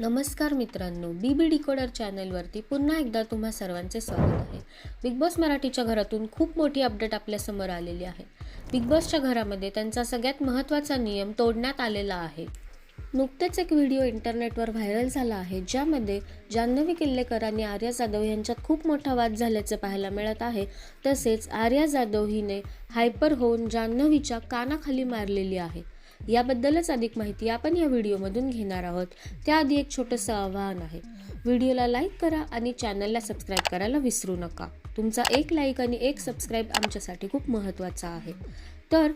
नमस्कार मित्रांनो बी बी डिकोडर चॅनलवरती पुन्हा एकदा तुम्हा सर्वांचे स्वागत आहे. बिग बॉस मराठीच्या घरातून खूप मोठी अपडेट आपल्यासमोर आलेली आहे. बिग बॉसच्या घरामध्ये त्यांचा सगळ्यात महत्त्वाचा नियम तोडण्यात आलेला आहे. नुकतेच एक व्हिडिओ इंटरनेटवर व्हायरल झाला आहे ज्यामध्ये जान्हवी किल्लेकर आणि आर्या जाधव यांच्यात खूप मोठा वाद झाल्याचे पाहायला मिळत आहे. तसेच आर्या जाधव हिने हायपर होऊन जान्हवीच्या कानाखाली मारलेली आहे. याबद्दलच अधिक माहिती आपण या व्हिडिओमधून घेणार आहोत. त्याआधी एक छोटंसं आव्हान आहे. व्हिडिओला लाईक करा आणि चॅनलला सबस्क्राईब करायला विसरू नका. तुमचा एक लाईक आणि एक सबस्क्राईब आमच्यासाठी खूप महत्त्वाचा आहे. तर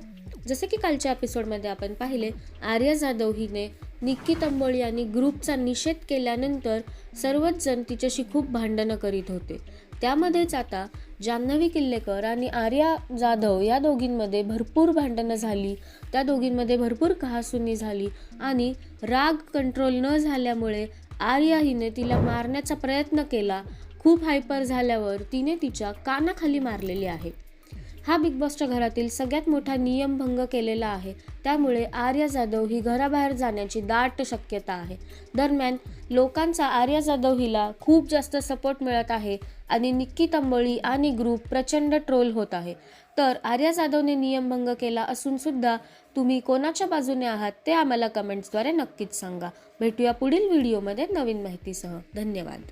जसे की कालच्या एपिसोडमध्ये आपण पाहिले आर्या जाधव हिने निक्की तंबोळी आणि ग्रुपचा निषेध केल्यानंतर सर्वच जण तिच्याशी खूप भांडणं करीत होते. त्यामध्येच आता जान्हवी किल्लेकर आणि आर्या जाधव या दोघींमध्ये भरपूर भांडणं झाली. त्या दोघींमध्ये भरपूर कहासुनी झाली आणि राग कंट्रोल न झाल्यामुळे आर्या हिने तिला मारण्याचा प्रयत्न केला. खूप हायपर झाल्यावर तिने तिच्या कानाखाली मारलेली आहे. हा बिग बॉसच्या घरातील सगळ्यात मोठा नियमभंग केलेला आहे. त्यामुळे आर्या जाधव ही घराबाहेर जाण्याची दाट शक्यता आहे. दरम्यान लोकांचा आर्या जाधव हिला खूप जास्त सपोर्ट मिळत आहे आणि निक्की तंबोळी आणि ग्रुप प्रचंड ट्रोल होत आहे. तर आर्या जाधवने नियमभंग केला असून सुद्धा तुम्ही कोणाच्या बाजूने आहात ते आम्हाला कमेंट्सद्वारे नक्कीच सांगा. भेटूया पुढील व्हिडिओमध्ये नवीन माहितीसह. धन्यवाद.